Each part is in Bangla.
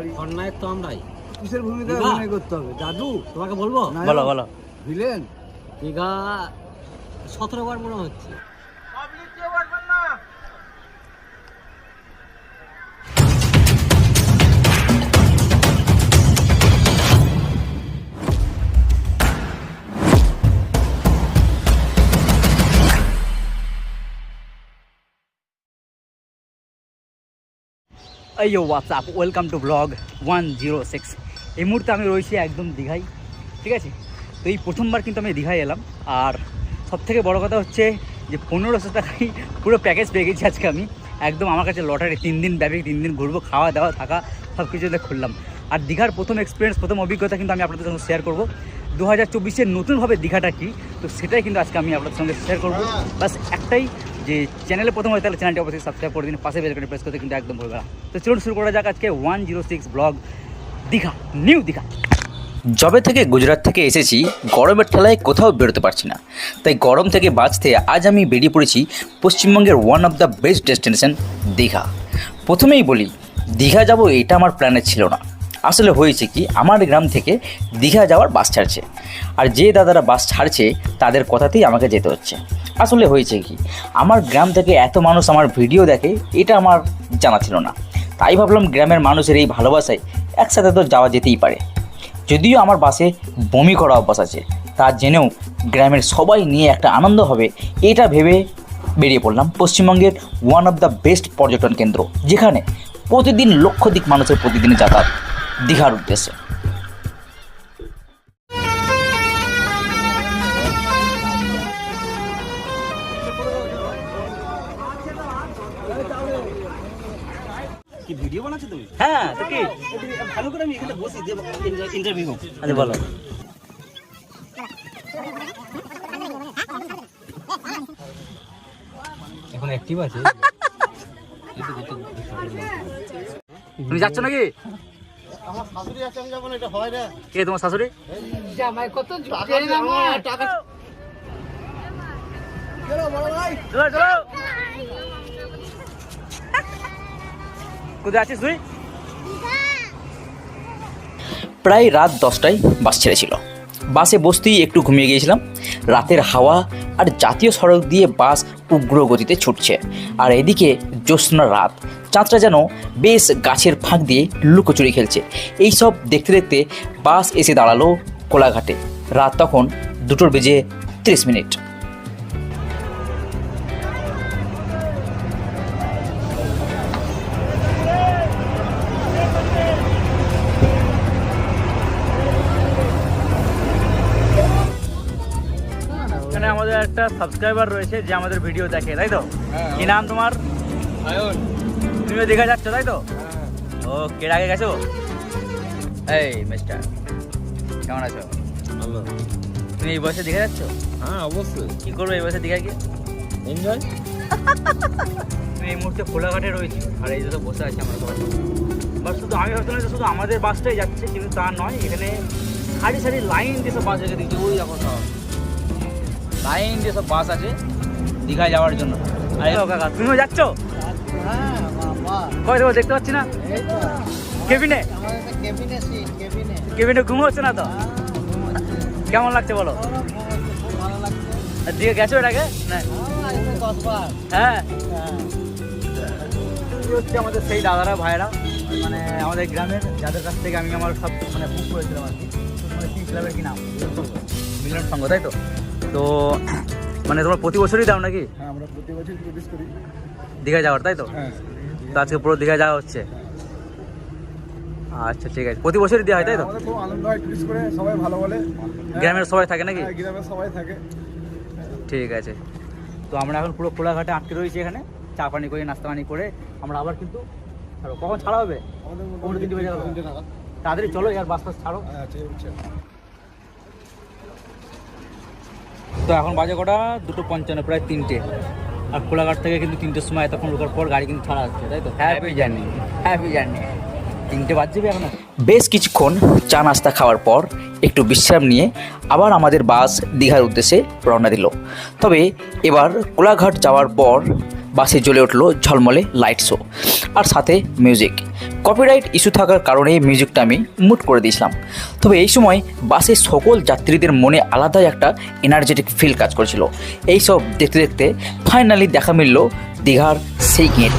এসছো অন্যায় তো আমরাই। কিসের ভূমিকা দিঘা? অভিনয় করতে হবে? জাদু? তোমাকে বলব? বলো বলো। ভিলেন? দীঘা সতেরো বার মনে হচ্ছে। আইয়ো WhatsApp welcome to blog one zero six এই মুহূর্তে আমি রয়েছি একদম দীঘায় ঠিক আছে? তো এই প্রথমবার কিন্তু আমি দীঘায় এলাম। আর সব থেকে বড় কথা হচ্ছে যে পনেরোশো টাকায় পুরো প্যাকেজ পেয়ে গেছি আজকে আমি। একদম আমার কাছে লটারি তিন দিন ব্যাপী তিন দিন ঘুরবো খাওয়া দাওয়া থাকা সব কিছুতে খুললাম। আর দীঘার প্রথম এক্সপিরিয়েন্স প্রথম অভিজ্ঞতা কিন্তু আমি আপনাদের সঙ্গে শেয়ার করব। দু হাজার চব্বিশের নতুনভাবে দীঘাটা কী? তো সেটাই কিন্তু আজকে আমি আপনাদের সঙ্গে শেয়ার করব। বাস একটাই যে চ্যানেলে প্রথম হয় তাহলে চ্যানেলটি অবশ্যই সাবস্ক্রাইব করে দিন, পাশে বেলকনে প্রেস করতে কিন্তু একদম ভুলবে না। তো চলুন শুরু করা যাক আজকে one zero six blog Digha new Digha. জবে থেকে গুজরাট থেকে এসেছি, গরমের ঠেলায় কোথাও বেরোতে পারছি না। তাই গরম থেকে বাঁচতে আজ আমি বেরিয়ে পড়েছি পশ্চিমবঙ্গের one of the best destination Digha. প্রথমেই বলি, দীঘা যাব এটা আমার প্ল্যানে ছিল না। আসলে হয়েছে কি, আমার গ্রাম থেকে দীঘা যাওয়ার বাস ছাড়ছে। আর যে দাদারা বাস ছাড়ছে, তাদের কথাতেই আমাকে যেতে হচ্ছে। আসলে হয়েছে কি, আমার গ্রাম থেকে এত মানুষ আমার ভিডিও দেখে, এটা আমার জানা ছিল না। তাই ভাবলাম গ্রামের মানুষের এই ভালোবাসায় একসাথে তো যাওয়া যেতেই পারে। যদিও আমার বাসে বমি করা অভ্যাস আছে, তা জেনেও গ্রামের সবাই নিয়ে একটা আনন্দ হবে, এটা ভেবে বেরিয়ে পড়লাম পশ্চিমবঙ্গের ওয়ান অফ দ্য বেস্ট পর্যটন কেন্দ্র, যেখানে প্রতিদিন লক্ষাধিক মানুষের প্রতিদিন যাতায়াত। দীঘার উদ্দেশ্যে। কি ভিডিও বানাচ্ছো তুমি? হ্যাঁ তো কি? ভালো করে আমি এখানে বসি দিয়ে ইন্টারভিউ আচ্ছা বলো। এখন অ্যাক্টিভ আছে? তুমি যাচ্ছ নাকি? কে তোমার শাশুড়ি? চলো চলো। কোথায় আছিস তুই? প্রায় রাত দশটায় বাস ছেড়েছিল। বাসে বসতেই একটু ঘুমিয়ে গিয়েছিলাম। রাতের হাওয়া আর জাতীয় সড়ক দিয়ে বাস উগ্র গতিতে ছুটছে। আর এদিকে জ্যোৎস্না রাত, চাঁদটা যেন বেশ গাছের ফাঁক দিয়ে লুকোচুরি খেলছে। এই সব দেখতে দেখতে বাস এসে দাঁড়াল কোলাঘাটে। রাত তখন দুটোর বেজে তিরিশ মিনিট। সাবস্ক্রাইবার রয়েছে যে আমাদের ভিডিও দেখে তাই তো? কি নাম তোমার? তুমিও দীঘা যাচ্ছ তাই তো? ও কের আগে গেছো? এই মিস্টার কেমন আছো? ভালো। তুমি এই বয়সে দীঘা যাচ্ছ? হ্যাঁ অবশ্যই। কি করবে এই বয়সে দীঘা গিয়ে এনজয় তুমি এই মুহূর্তে কোলাঘাটে রয়েছি আর এই যে বসে আছি আমরা সবাই। বাস শুধু আমি ভাবছিলাম যে শুধু আমাদের বাসটাই যাচ্ছে কিন্তু তা নয় এখানে সারি সারি লাইন দিয়ে সব বাস রেখে দিয়েছে ওই দেখো সব। লাইন দিয়ে সব বাস আছে দীঘায় যাওয়ার জন্য। আরে কাকা তুমিও যাচ্ছ? হ্যাঁ বাবা কই দেবো দেখতে পাচ্ছি না? কেবিনে? কেবিনে সিট কেবিনে কেবিনে ঘুম হচ্ছে না তো? কেমন লাগছে বলো? খুব ভালো লাগছে আর দিকে গেছো আগে? হ্যাঁ, হ্যাঁ। হ্যাঁ হচ্ছে আমাদের সেই দাদারা ভাইরা মানে আমাদের গ্রামের যাদের কাছ থেকে আমি আমার সব মানে বুক করেছিলাম আর কি। মানে কি ক্লাবের কি নাম? মিলন সংঘ তাই তো? তো মানে তোমার প্রতি বছরই দাও নাকি? হ্যাঁ আমরা প্রতি বছর প্রবেশ করি। দীঘায় যাওয়ার তাই তো? হ্যাঁ তো আজকে পুরো দীঘায় যাওয়া হচ্ছে? আচ্ছা ঠিক আছে। প্রতি বছরই দেওয়া হয় তাই তো? আমাদের খুব আনন্দ হয় টুরিস্ট করে সবাই ভালো বলে। গ্রামের সবাই থাকে নাকি? হ্যাঁ, গ্রামের সবাই থাকে। ঠিক আছে। তো আমরা এখন পুরো কোলাঘাটে আটকে রয়েছি এখানে। চা পানি করে নাস্তা পানি করে। আমরা আবার কিন্তু ছাড়ো কখন ছাড়া হবে? আমাদের পনেরো তিনটে বেজে গেল। তিনটে নাগাদ। তাড়াতাড়ি চলো ইয়ার বাস ফাস ছাড়ো। হ্যাঁ ঠিক আছে। তো এখন বাজে কটা? দুটো পঞ্চান্ন প্রায় তিনটে। আর কোলাঘাট থেকে কিন্তু তিনটের সময় এতক্ষণ রোকার পর গাড়ি কিন্তু ছাড়া আসছে তাই তো? হ্যাপি জার্নি হ্যাপি জার্নি তিনটে বাজছে যাবে এখন। বেশ কিছুক্ষণ চা নাস্তা খাওয়ার পর একটু বিশ্রাম নিয়ে আবার আমাদের বাস দীঘার উদ্দেশ্যে রওনা দিল। তবে এবার কোলাঘাট যাওয়ার পর বাসে জ্বলে উঠল ঝলমলে লাইট শো আর সাথে মিউজিক কপিরাইট ইস্যু থাকার কারণে মিউজিকটা আমি মুট করে দিয়েছিলাম। তবে এই সময় বাসে সকল যাত্রীদের মনে আলাদাই একটা এনার্জেটিক ফিল কাজ করেছিল। এইসব দেখতে দেখতে ফাইনালি দেখা মিলল দীঘার সেই গেট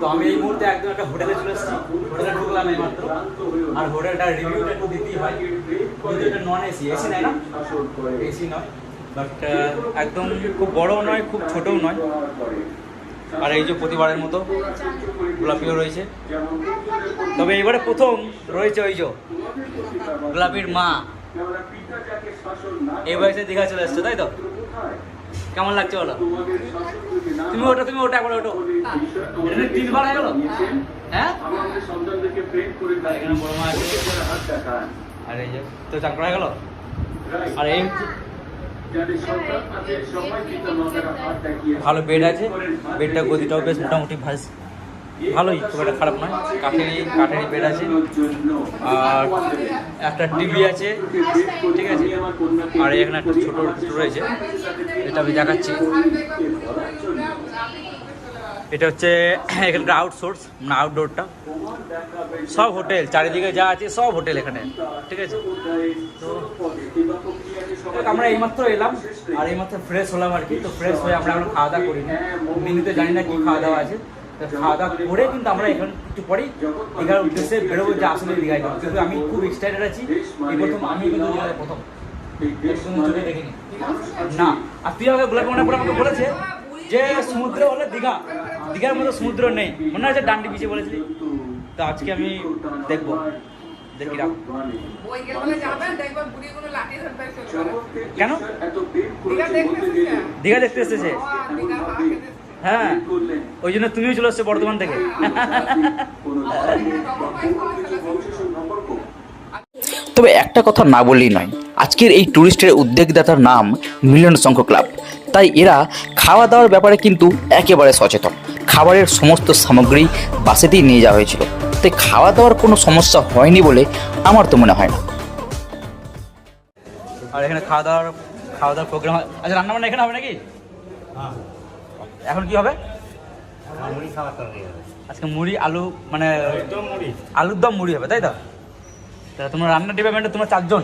তো আমি এই মুহূর্তে একদম একটা হোটেলে চলে এসেছি। হোটেলে ঢুকলাম এই মাত্র আর হোটেলটার রিভিউটা একটু দিতেই হয়। কিন্তু এটা নন এসি এসি নাই না? এসি নয়। বাট একদম খুব বড়ও নয়, খুব ছোটও নয়। আর এই যে প্রতিবারের মতো গোলাপিও রয়েছে। তবে এবারে প্রথম রয়েছে ওই যে গোলাপির মা। এই বয়সে দীঘা চলে এসছো, তাই তো? কেমন লাগছে বলো? তুমি ওটা তুমি ওটা একবার ওটো এটা তিনবার হয়ে গেল? হ্যাঁ? আর এই যে, তো চাকর করা হয়ে গেল? আর এই ভালো বেড আছে বেডটা গদিটাও বেশ মোটামুটি ভাস ভালোই, খুব একটা খারাপ নয়। কাঠেরই কাঠেরই বেড আছে। আর একটা টিভি আছে, ঠিক আছে? আর এখানে একটা ছোট রয়েছে, এটা আমি দেখাচ্ছি। এটা হচ্ছে এখানকার আউটসোর্স মানে আউটডোরটা সব হোটেল, চারিদিকে যা আছে সব হোটেল এখানে, ঠিক আছে? তো আমরা এইমাত্র এলাম, আর এইমাত্র ফ্রেশ হলাম আর কি। তো ফ্রেশ হয়ে আমরা এখন খাওয়া দাওয়া করিনি। মেনুতে জানি না কি খাওয়া দাওয়া আছে। খাওয়া দাওয়া করে কিন্তু আমরা এখানে একটু পরেই দীঘার উদ্দেশ্যে বেরোবো যে আসলে দীঘায়। যাব কিন্তু আমি খুব এক্সাইটেড আছি এই প্রথম আমি কিন্তু প্রথম। না আর তুই আমাকে গোলাপি মনে আমাকে বলেছে যে সমুদ্র হলে দীঘা। দীঘার মতো সমুদ্র নেই। মনে আছে ডান্ডি বিচে বলেছিলি। তো আজকে আমি দেখব। দেখি রাখ। বইকে বলে যাবেন দেখবেন বুড়িগুলো লাঠি ধরবে চলে যাবে। কেন? দীঘা দেখতে এসেছে। হ্যাঁ। ওই জন্য তুমিও চলে এসছো বর্ধমান থেকে। তবে একটা কথা না বললেই নয় আজকের এই ট্যুরিস্টের উদ্যোগদাতার নাম মিলন সংখ্য ক্লাব। তাই এরা খাওয়া দাওয়ার ব্যাপারে কিন্তু একেবারে সচেতন। খাবারের সমস্ত সামগ্রী বাসেতেই নিয়ে যাওয়া হয়েছিল। তাই খাওয়া দাওয়ার কোনো সমস্যা হয়নি বলে আমার তো মনে হয় না। আর এখানে খাওয়া দাওয়ার খাওয়া দাওয়ার প্রোগ্রাম আচ্ছা রান্না বান্না এখানে হবে নাকি? এখন কি হবে? আজকে মুড়ি আলু মানে আলুর দম মুড়ি হবে তাই তো? তাহলে তোমার রান্নার ডিপার্টমেন্টে তোমরা চারজন?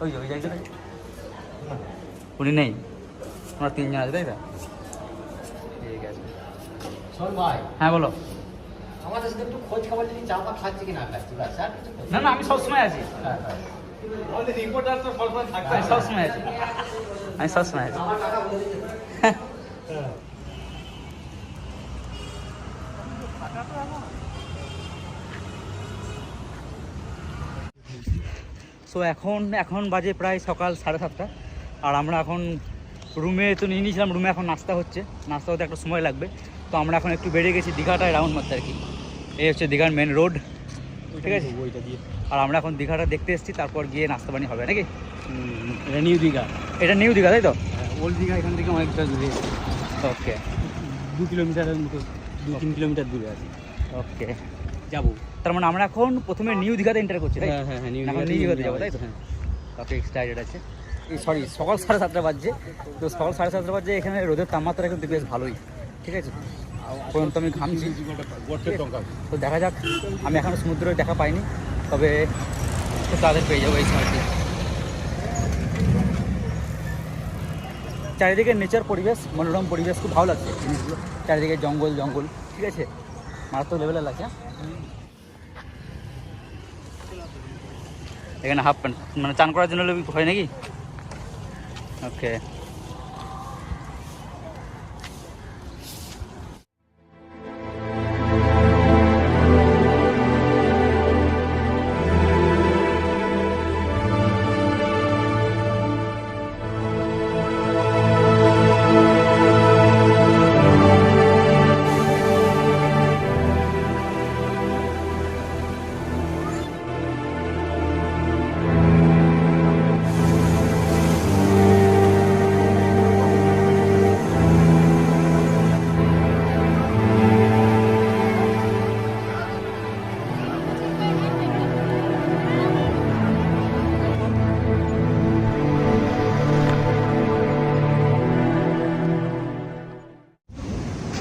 ওই ওই যে একজন। উনি নেই। তোমরা তিনজন আছে তাই তো? ঠিক আছে। শোন ভাই। হ্যাঁ বলো। আমাদের সাথে একটু খোঁজ খবর যদি চা পা কি না খাচ্ছে ব্যাস আর কিছু না। না না আমি সবসময় আছি। হ্যাঁ, হ্যাঁ। আমি সবসময় আছি। আমি সবসময় আছি। সো এখন এখন বাজে প্রায় সকাল সাড়ে সাতটা। আর আমরা এখন রুমে তো নিয়ে নিয়েছিলাম রুমে এখন নাস্তা হচ্ছে। নাস্তা হতে একটা সময় লাগবে। তো আমরা এখন একটু বেড়ে গেছি দীঘাটায় রাউন্ড মারতে আর কি। এই হচ্ছে দীঘার মেন রোড ঠিক আছে? ওইটা দিয়ে আর আমরা এখন দীঘাটা দেখতে এসেছি তারপর গিয়ে নাস্তা পানি হবে নাকি? এটা নিউ দীঘা। এটা নিউ দীঘা তাই তো? ওল্ড দীঘা এখান থেকে অনেকটা দূরে। ওকে। দু কিলোমিটারের মতো দু তিন কিলোমিটার দূরে আছে। ওকে। যাব। তার মানে আমরা এখন প্রথমে নিউ দীঘাতে এন্টার করছি তাই? হ্যাঁ হ্যাঁ হ্যাঁ নিউ দীঘাতে যাব তাই তো? হ্যাঁ কাফি এক্সাইটেড আছে। এই সরি সকাল সাড়ে সাতটা বাজছে। তো সকাল সাড়ে সাতটা বাজছে এখানে রোদের তাপমাত্রা কিন্তু বেশ ভালোই ঠিক আছে? পর্যন্ত আমি ঘামছি। তো দেখা যাক আমি এখনও সমুদ্রে দেখা পাইনি তবে তাদের পেয়ে যাব এই সময়টি চারিদিকে নেচার পরিবেশ, মনোরম পরিবেশ, খুব ভালো লাগছে জিনিসগুলো। চারিদিকে জঙ্গল জঙ্গল, ঠিক আছে? মারাত্মক লেভেলের লাগছে হ্যাঁ? এখানে হাফ প্যান্ট মানে চান করার জন্য হয় নাকি? ওকে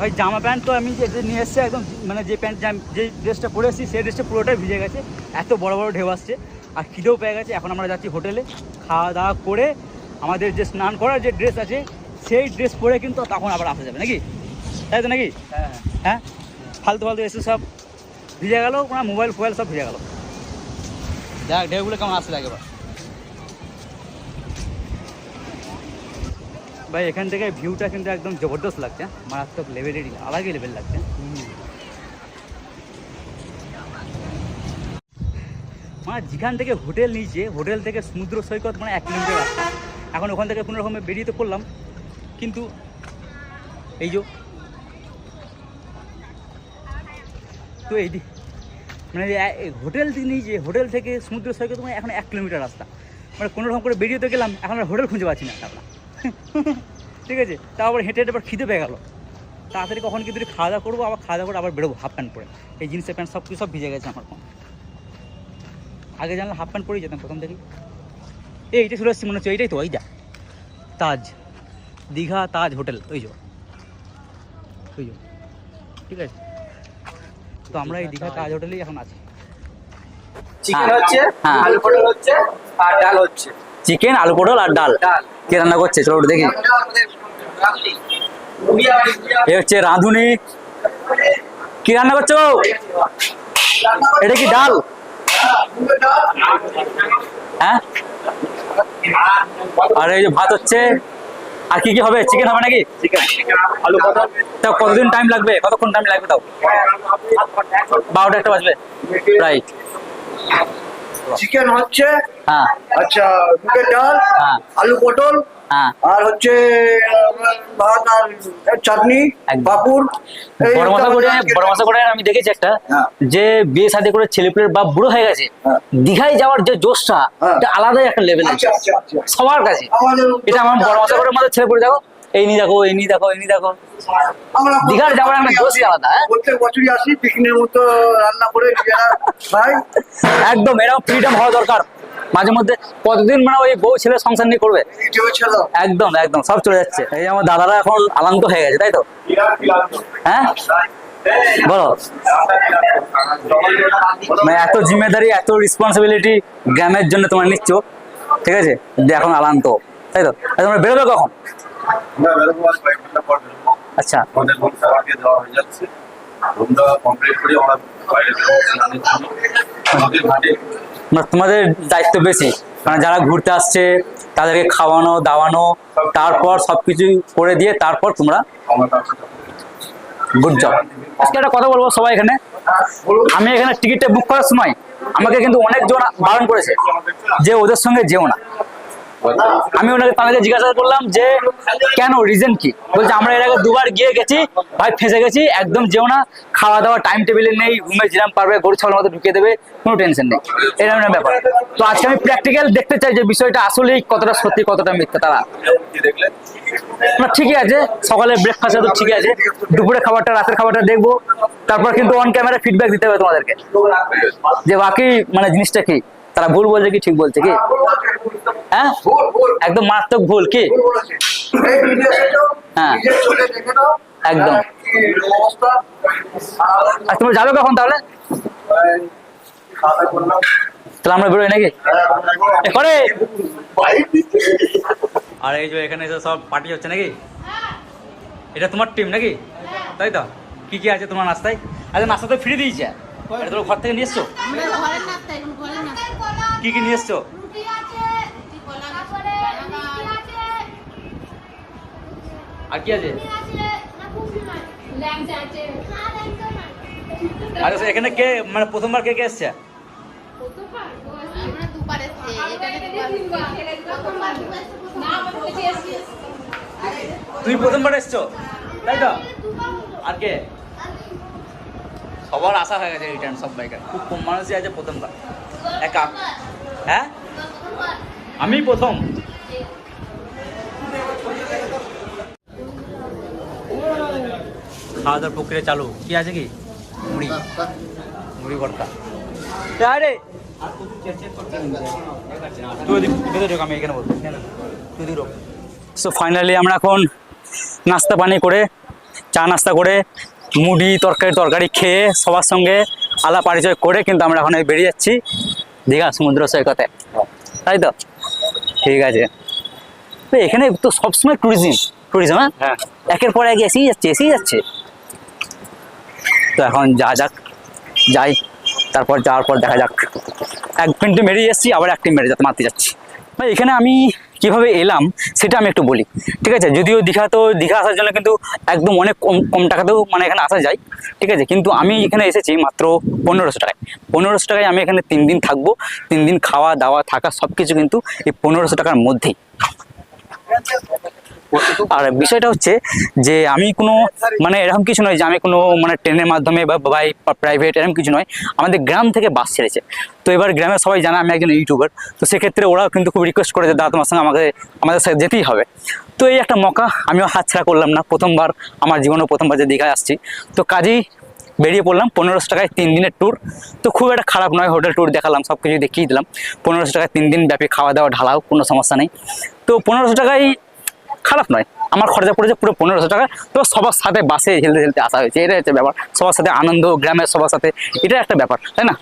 ওই জামা প্যান্ট তো আমি যে নিয়ে এসেছি একদম মানে যে প্যান্ট জাম- যে ড্রেসটা পরে এসেছি সেই ড্রেসটা পুরোটাই ভিজে গেছে। এত বড় বড় ঢেউ আসছে। আর খিদেও পেয়ে গেছে। এখন আমরা যাচ্ছি হোটেলে। খাওয়া দাওয়া করে আমাদের যে স্নান করার যে ড্রেস আছে সেই ড্রেস পরে কিন্তু তখন আবার আসা যাবে। নাকি? তাই তো নাকি? হ্যাঁ হ্যাঁ। ফালতু ফালতু এসে সব ভিজে গেল মোবাইল ফোবাইল সব ভিজে গেল। দেখ ঢেউগুলো কেমন আসতে লাগে এবার। ভাই, এখান থেকে ভিউটা কিন্তু একদম জবরদস্ত লাগছে? মারাত্মক লেভেলেরই আলাদাই লেভেল লাগছে। মানে যেখান থেকে হোটেল নিয়েছে, হোটেল থেকে সমুদ্র সৈকত মানে এক কিলোমিটার রাস্তা। এখন ওখান থেকে কোনো রকমে বেরিয়ে তো পড়লাম। কিন্তু এই যে তো এই মানে হোটেল নিয়েছে, হোটেল থেকে সমুদ্র সৈকত মানে এখন এক কিলোমিটার রাস্তা। মানে কোনো রকম করে বেরিয়ে তো গেলাম, এখন আর হোটেল খুঁজে পাচ্ছি না। আমরা ঠিক আছে? তারপর হেঁটে হেঁটে আবার খিদে পেয়ে গেলো। তাড়াতাড়ি কখন কিন্তু একটু খাওয়া দাওয়া করব? আবার খাওয়া দাওয়া করে আবার বেরোবো হাফ প্যান্ট পরে। এই জিন্সের প্যান্ট সব কিছু সব ভিজে গেছে আমার আগে জানলে হাফ প্যান্ট পরেই যেতাম প্রথম থেকেই এই এইটা চলে আসছি মনে হচ্ছে এইটাই তো ওই যা। তাজ। দীঘা তাজ হোটেল ওই যে। ওই যে। ঠিক আছে? তো আমরা এই দীঘা তাজ হোটেলেই এখন আছি। চিকেন। হচ্ছে হ্যাঁ। আলু পটল হচ্ছে আর ডাল হচ্ছে। চিকেন আলু পটল আর ডাল। কে রান্না করছে? চলো ওটা দেখি। এ হচ্ছে রাঁধুনি। কি রান্না করছ এটা কি ডাল? হ্যাঁ? আর এই যে ভাত হচ্ছে। আর কি কি হবে? চিকেন হবে নাকি? আলু তা কতদিন টাইম লাগবে? কতক্ষণ টাইম লাগবে তাও? বারোটা একটা বাজবে। রাইট চিকেন হচ্ছে হ্যাঁ। আচ্ছা মুগের ডাল হ্যাঁ। আলু পটল হ্যাঁ। আর হচ্ছে ভাত আর চাটনি করে আমি দেখেছি একটা হ্যাঁ। যে বিয়ে শাদী করে ছেলেপুলের বাপ বুড়ো হয়ে গেছে হ্যাঁ। দীঘায় যাওয়ার যে জোশটা হ্যাঁ। আলাদাই একটা লেভেল আছে। আচ্ছা আচ্ছা। আচ্ছা সবার কাছে। এটা আমার বড় করে মধ্যে ছেলে পড়ে দেখো এই নি দেখো এই নি দেখো এই নি দেখো। দীঘার যাওয়ার একটা জোশই আলাদা হ্যাঁ? প্রত্যেক বছরই আসি পিকনিকের মতো রান্না করে নিজেরা একদম এরকম ফ্রিডম হওয়া দরকার। মাঝে মধ্যে কতদিন মানে ওই বউ ছেলে সংসার নিয়ে করবে। একদম একদম সব চলে যাচ্ছে। এই আমার দাদারা এখন আলান্ত হয়ে গেছে তাই তো? হ্যাঁ? বলো। মানে এত জিম্মেদারি এত রেসপন্সিবিলিটি গ্রামের জন্য তোমার নিচ্ছ ঠিক আছে? এখন আলান্ত তাই তো? তোমরা বেরোবে কখন? আচ্ছা। আমাদের রুম সার্ভারকে দেওয়া হয়ে যাচ্ছে। রুমটা কমপ্লিট করে আমরা বাইরে বেরোবো স্নানের জন্য আমাদের ঘাটে মানে তোমাদের দায়িত্ব বেশি। মানে যারা ঘুরতে আসছে তাদেরকে খাওয়ানো দাওয়ানো তারপর সবকিছু করে দিয়ে তারপর তোমরা। গুড জব আজকে একটা কথা বলব সবাই এখানে। আমি এখানে টিকিটটা বুক করার সময় আমাকে কিন্তু অনেকজন বারণ করেছে যে ওদের সঙ্গে যেও না। আমি ওনাকে তাদেরকে জিজ্ঞাসা করলাম যে, কেন? রিজন কি? বলছে, আমরা এর আগে দুবার গিয়ে গেছি, ভাই ফেসে গেছি, একদম যেও না খাওয়া দাওয়া টাইম টেবিলে নেই রুমে যেরাম পারবে গরু ছাগলের মতো ঢুকিয়ে দেবে, কোনো টেনশন নেই। এরকম একটা ব্যাপার। তো আজকে আমি প্র্যাকটিক্যাল দেখতে চাই যে বিষয়টা আসলেই কতটা সত্যি, কতটা মিথ্যা, তারা। না, ঠিকই আছে, সকালে ব্রেকফাস্ট তো ঠিকই আছে, দুপুরে খাবারটা, রাতের খাবারটা দেখব, তারপর কিন্তু অন ক্যামেরা ফিডব্যাক দিতে হবে তোমাদেরকে। যে বাকি মানে জিনিসটা কি? তারা ভুল বলছে কি ঠিক বলছে কি? হ্যাঁ একদম মারাত্মক ভুল কি? হ্যাঁ। একদম। আর আর তুমি যাবে কখন তাহলে? তাহলে আমরা বেরোই নাকি? করে। আর এই যে এখানে এসে সব পার্টি হচ্ছে নাকি? এটা তোমার টিম নাকি? তাই তো? কি কি আছে তোমার নাস্তায়? আচ্ছা নাস্তা তো ফ্রি দিয়েছে। এটা ঘর থেকে নিয়ে এসছো? কি কি নিয়ে এসছো? আর কি আছে? মাছ আচ্ছা এখানে কে মানে প্রথমবার কে কে এসছে? তুমি প্রথমবার এসছো? তাই তো? আর কে? সবার আশা হয়ে গেছে রিটার্ন সব বাইকার। খুব কম মানুষই আছে প্রথমবার। একা হ্যাঁ? আমি প্রথম। খাওয়া দাওয়ার প্রক্রিয়া চালু। কি আছে কি? মুড়ি। মুড়ি ভর্তা। আরে সো ফাইনালি আমরা এখন নাস্তা পানি করে, চা নাস্তা করে মুড়ি তরকারি তরকারি খেয়ে সবার সঙ্গে আলাপ পরিচয় করে কিন্তু আমরা এখন বেরিয়ে যাচ্ছি দীঘা সমুদ্র সৈকতে। তাই তো? ঠিক আছে। তো এখানে তো সবসময় ট্যুরিজম ট্যুরিজম হ্যাঁ? একের পর এক এসেই যাচ্ছে এসেই যাচ্ছে। তো এখন যা যাক যাই তারপর যাওয়ার পর দেখা যাক। এক মিনিটে মেরে এসেছি আবার একটি মেরে যাতে মারতে যাচ্ছি। ভাই এখানে আমি কীভাবে এলাম সেটা আমি একটু বলি, ঠিক আছে? যদিও দীঘা তো, দীঘা আসার জন্য কিন্তু একদম অনেক কম কম টাকাতেও মানে এখানে আসা যায়, ঠিক আছে? কিন্তু আমি এখানে এসেছি মাত্র পনেরোশো টাকায়। পনেরোশো টাকায় আমি এখানে তিন দিন থাকব, তিন দিন খাওয়া, দাওয়া, থাকা সব কিছু কিন্তু এই পনেরোশো টাকার মধ্যেই। আর বিষয়টা হচ্ছে যে আমি কোনো মানে এরকম কিছু নয় যে আমি কোনো মানে ট্রেনের মাধ্যমে বা বাই প্রাইভেট এরকম কিছু নয়। আমাদের গ্রাম থেকে বাস ছেড়েছে। তো এবার গ্রামের সবাই জানে আমি একজন ইউটিউবার তো সেক্ষেত্রে ওরাও কিন্তু খুব রিকোয়েস্ট করে যে, দাদা, তোমার সঙ্গে আমাকে, আমাদের সাথে যেতেই হবে। তো এই একটা মকা আমিও হাতছাড়া করলাম না। প্রথমবার আমার জীবনে প্রথমবার যে দীঘায় আসছি। তো কাজেই বেরিয়ে পড়লাম। পনেরোশো টাকায় তিন দিনের ট্যুর তো খুব একটা খারাপ নয় হোটেল ট্যুর দেখালাম সব কিছু দেখিয়ে দিলাম। পনেরোশো টাকায় তিন দিন ব্যাপী খাওয়া দাওয়া, ঢালাও, কোনো সমস্যা নেই। তো পনেরোশো টাকায় খারাপ নয়। আমার খরচা পড়েছে পুরো পনেরোশো টাকা। তো সবার সাথে বাসে হেলতে হেলতে আসা হয়েছে। এটা হচ্ছে ব্যাপার। সবার সাথে আনন্দ গ্রামের সবার সাথে। এটা একটা ব্যাপার তাই না?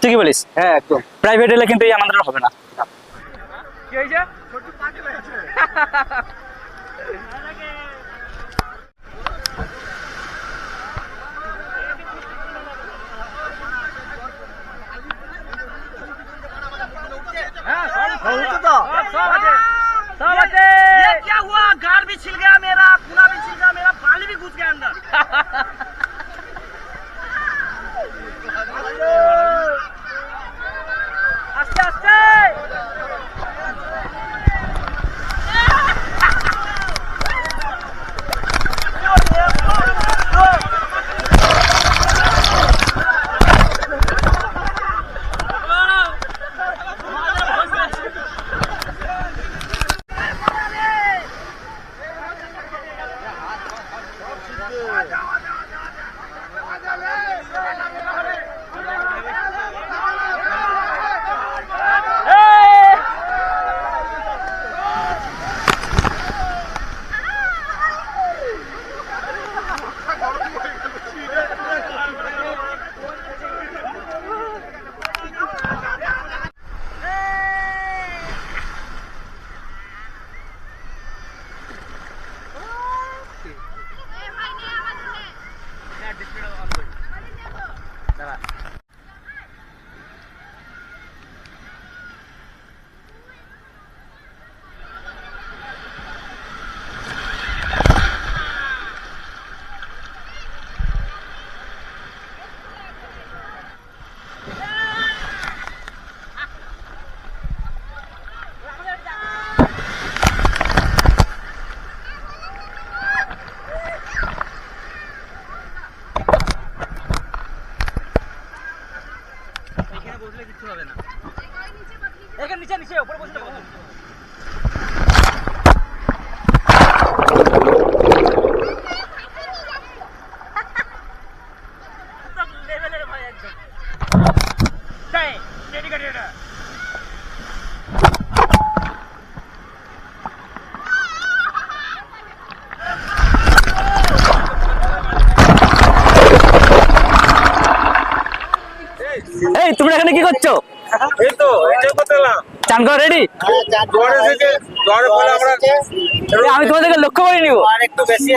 ঠিকই বলিস। হ্যাঁ একদম। প্রাইভেট এলে কিন্তু এই আনন্দটা হবে না। ये क्या हुआ गार भी छिल गया मेरा पूरा भी छिल गया मेरा, बाल भी घुस गया अंदर।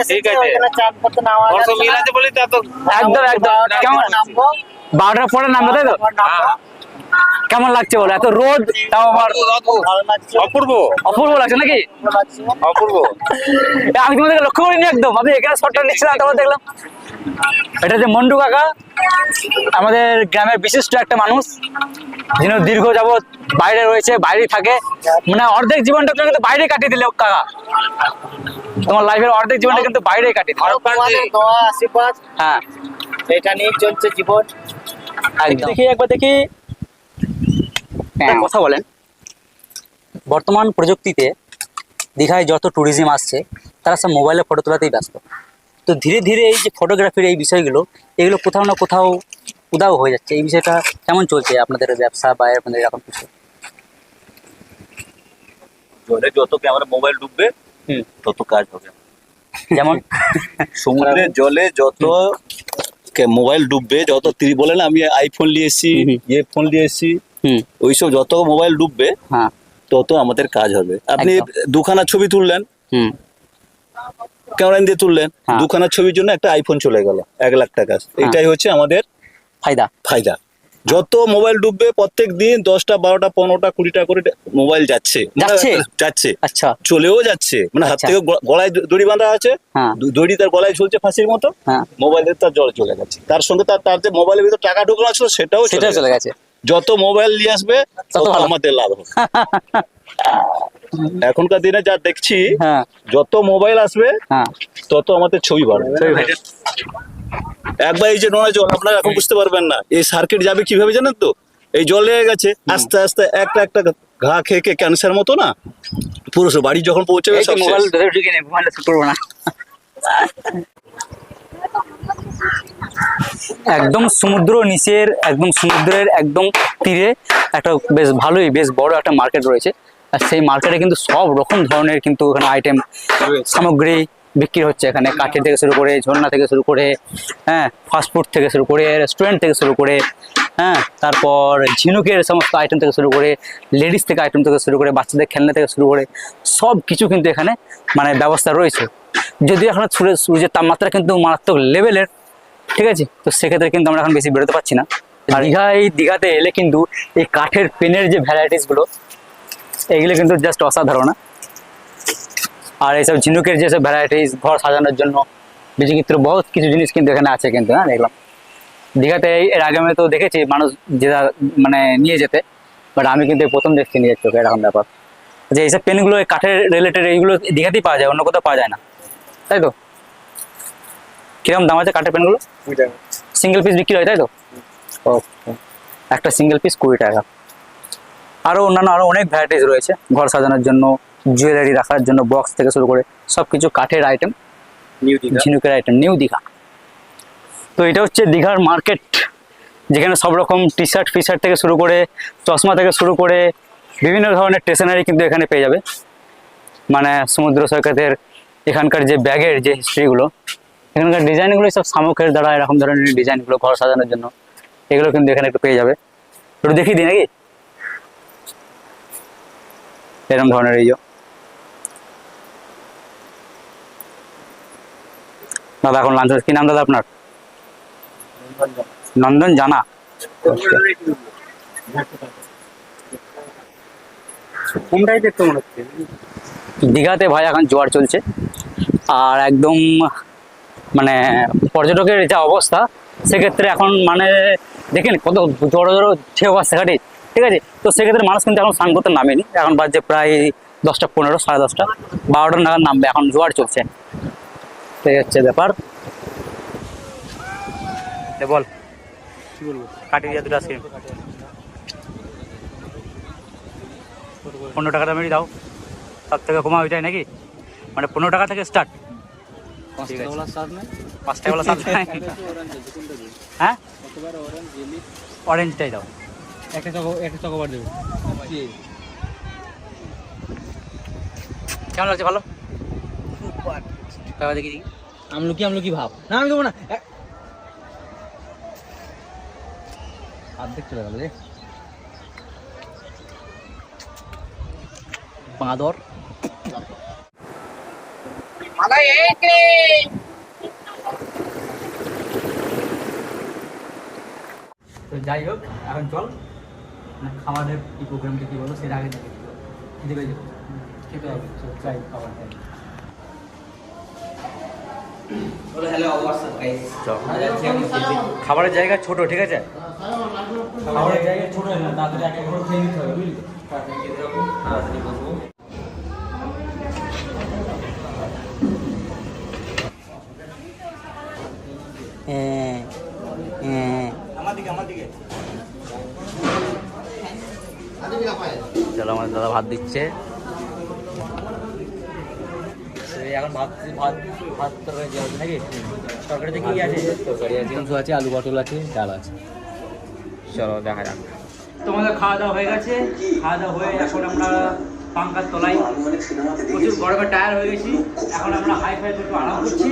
ঠিক আছে। বলি তা তো একদম একদম। কেমন? বারোটার পরে নামবে তাই তো? কেমন লাগছে বলো? এত রোদ তাও অপূর্ব অপূর্ব। লাগছে। নাকি? অপূর্ব। আমি তোমাদেরকে লক্ষ্য করিনি একদম। আমি এখানে শটটা নিচ্ছিলাম তারপর দেখলাম। এটা যে মন্ডু কাকা আমাদের গ্রামের বিশিষ্ট একটা মানুষ যিনি দীর্ঘ যাবৎ বাইরে রয়েছে বাইরে থাকে। মানে অর্ধেক জীবনটা তুমি কিন্তু বাইরে কাটিয়ে দিলে কাকা। তোমার লাইফের অর্ধেক জীবনটা কিন্তু বাইরে কাটিয়ে দিলে। আশীর্বাদ। হ্যাঁ। এটা নিয়ে চলছে জীবন। দেখি একবার দেখি। একটা কথা বলেন। বর্তমান প্রযুক্তিতে দীঘায় যত ট্যুরিজম আসছে তারা সব মোবাইলে ফটো তোলাতেই ব্যস্ত। তো ধীরে ধীরে এই যে ফটোগ্রাফির এই বিষয়গুলো এগুলো কোথাও না কোথাও উদাও হয়ে যাচ্ছে। এই বিষয়টা কেমন চলছে আপনাদের ব্যবসা বা আপনাদের এরকম কিছু? জলে যত ক্যামেরা মোবাইল ডুববে তত কাজ হবে। যেমন? সমুদ্রের জলে যত মোবাইল ডুববে যত তিনি বলেন আমি আইফোন নিয়ে এসেছি ইয়ে ফোন নিয়ে এসেছি হুম। ওইসব যত মোবাইল ডুববে হ্যাঁ। তত আমাদের কাজ হবে। আপনি দুখানা ছবি তুললেন হুম। ক্যামেরা দিয়ে তুললেন হ্যাঁ। দুখানা ছবির জন্য একটা আইফোন চলে গেল এক লাখ টাকা। এটাই হচ্ছে আমাদের ফায়দা। ফায়দা। যত মোবাইল ডুববে প্রত্যেক দিন দশটা বারোটা পনেরোটা কুড়িটা করে মোবাইল যাচ্ছে। মানে যাচ্ছে? যাচ্ছে। আচ্ছা। চলেও যাচ্ছে। মানে হাত আচ্ছা। থেকে গলায় দড়ি বাঁধা আছে হ্যাঁ। দড়ি তার গলায় ঝুলছে ফাঁসির মতো হ্যাঁ। মোবাইলের তার জল চলে গেছে। তার সঙ্গে তার তার যে মোবাইলের ভিতরে টাকা ঢুকলো ছিল সেটাও সেটাও চলে গেছে। যত মোবাইল নিয়ে আসবে তত আমাদের লাভ হবে। এখনকার দিনে যা দেখছি হ্যাঁ। যত মোবাইল আসবে হ্যাঁ। তত আমাদের ছবি বাড়বে। একবার এই যে নোনা জল আপনারা এখন বুঝতে পারবেন না এই সার্কিট যাবে কীভাবে জানেন তো? এই জল লেগে গেছে আস্তে আস্তে একটা একটা ঘা খেয়ে খেয়ে ক্যান্সার মতো না? পুরো বাড়ি যখন পৌঁছবে সব মোবাইল শেষ। ধরে ঢুকে নেই মোবাইল করব না। একদম সমুদ্র নিচের একদম সমুদ্রের একদম তীরে একটা বেশ ভালোই বেশ বড় একটা মার্কেট রয়েছে। আর সেই মার্কেটে কিন্তু সব রকম ধরনের কিন্তু এখানে আইটেম সামগ্রী বিক্রি হচ্ছে। এখানে কাঠের থেকে শুরু করে ঝর্ণা থেকে শুরু করে হ্যাঁ ফাস্টফুড থেকে শুরু করে রেস্টুরেন্ট থেকে শুরু করে হ্যাঁ তারপর ঝিনুকের সমস্ত আইটেম থেকে শুরু করে লেডিস থেকে আইটেম থেকে শুরু করে বাচ্চাদের খেলনা থেকে শুরু করে সব কিছু কিন্তু এখানে মানে ব্যবস্থা রয়েছে। যদিও এখন সূর্যের সূর্যের তাপমাত্রা কিন্তু মারাত্মক লেভেলের ঠিক আছে? তো সেক্ষেত্রে কিন্তু আমরা এখন বেশি বেরোতে পারছি না। আর দীঘায় দীঘাতে এলে কিন্তু এই কাঠের পেনের যে ভ্যারাইটিসগুলো এগুলো কিন্তু জাস্ট অসাধারণ আর এইসব ঝিনুকের যেসব ভ্যারাইটিস ঘর সাজানোর জন্য বিচিত্র বহুত কিছু জিনিস কিন্তু এখানে আছে কিন্তু হ্যাঁ দেখলাম। দীঘাতে এর আগে আমি তো দেখেছি মানুষ যেটা মানে নিয়ে যেতে বাট আমি কিন্তু প্রথম দেখছি নিয়ে চোখে এরকম ব্যাপার। যে এইসব পেনগুলো এই কাঠের রিলেটেড এইগুলো দীঘাতেই পাওয়া যায় অন্য কোথাও পাওয়া যায় না। তাই তো? কীরকম দাম আছে কাঠের পেনগুলো? সিঙ্গেল পিস বিক্রি হয় তাই তো? ওকে একটা সিঙ্গেল পিস কুড়ি টাকা। আরও অন্যান্য আরও অনেক ভ্যারাইটিস রয়েছে। ঘর সাজানোর জন্য জুয়েলারি রাখার জন্য বক্স থেকে শুরু করে সব কিছু কাঠের আইটেম নিউ দীঘা ঝিনুকের আইটেম নিউ দীঘা তো এটা হচ্ছে দীঘার মার্কেট যেখানে সব রকম টি শার্ট ফি শার্ট থেকে শুরু করে চশমা থেকে শুরু করে বিভিন্ন ধরনের স্টেশনারি কিন্তু এখানে পেয়ে যাবে। মানে সমুদ্র সৈকতের এখানকার যে ব্যাগের যে হিস্ট্রিগুলো এখানকার ডিজাইনগুলো সব শামুকের দ্বারা এরকম ধরনের ডিজাইনগুলো ঘর সাজানোর জন্য এগুলো কিন্তু এখানে একটু পেয়ে যাবে। একটু দেখিয়ে দিই নাকি? এরকম ধরনের এই দাদা এখন লাঞ্চ কি নাম দাদা আপনার? নন্দন জানা। দীঘাতে ভাই এখন জোয়ার চলছে। আর একদম মানে পর্যটকের যা অবস্থা সেক্ষেত্রে এখন মানে দেখেন কত জড়ো জড়ো ঢেউ আসছে ঘাটে ঠিক আছে? তো সেক্ষেত্রে মানুষ কিন্তু এখন স্নান করতে নামেনি। এখন বাজছে প্রায় দশটা পনেরো সাড়ে দশটা। বারোটা নাগাদ নামবে এখন জোয়ার চলছে। তো এই হচ্ছে ব্যাপার। বল। কি বলব? কাটি দিয়ে দুটো আইসক্রিম। পনেরো টাকা দামেরই দাও। তার থেকে কমা ওইটাই নাকি? মানে পনেরো টাকা থেকে স্টার্ট পাঁচ টাকা সাত হ্যাঁ? অরেঞ্জটাই দাও। একটা চকো একটা চকোবার দেবো। কেমন লাগছে ভালো? দেখি দেখি। আমলকি আমলকি ভাব। না আমি দেবো না। অর্ধেক চলে গেল রে। বাঁদর। যাই হোক এখন চল। না খাবারের কি প্রোগ্রামটা কি বলো? সেটা আগে দেখে খেতে পেয়ে যাব খেতে হবে খাবার খাই খাবারের জায়গা ছোট ঠিক আছে? খাবারের জায়গা ছোট না তাড়াতাড়ি এক এক খেয়ে নিতে হবে বুঝলি তাড়াতাড়ি খেতে হবে তাড়াতাড়ি বসবো হ্যাঁ হ্যাঁ চলো আমার দাদা ভাত দিচ্ছে। এখন ভাত ভাত ভাত তরকারি দেওয়া হচ্ছে নাকি? তরকারিতে কি কি আছে? তরকারি আছে মাংস আছে আলু পটল আছে ডাল আছে। চলো দেখা যাক। তোমাদের খাওয়া দাওয়া হয়ে গেছে। খাওয়া দাওয়া হয়ে এখন আমরা পাঙ্কার তলায় প্রচুর গরমে টায়ার হয়ে গেছি। এখন আমরা হাই ফাই একটু আরাম করছি।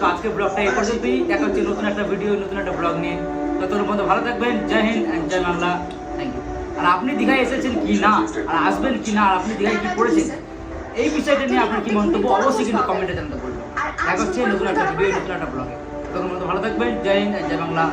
তো আজকে ব্লগটা এই পর্যন্তই। দেখা হচ্ছে নতুন একটা ভিডিও নতুন একটা ব্লগ নিয়ে। ততক্ষণ পর্যন্ত ভালো থাকবেন। জয় হিন্দ অ্যান্ড জয় বাংলা। আর আপনি দীঘায় এসেছেন কি না? আর আসবেন কি না? আর আপনি দীঘায় কি করেছেন এই বিষয়টা নিয়ে আপনার কি মন্তব্য? অবশ্যই কিন্তু কমেন্টে জানতে বলবেন। দেখা হচ্ছে নতুন একটা ভিডিও নতুন একটা ব্লগে তখন ভালো থাকবেন। জয় হিন্দ, জয় বাংলা।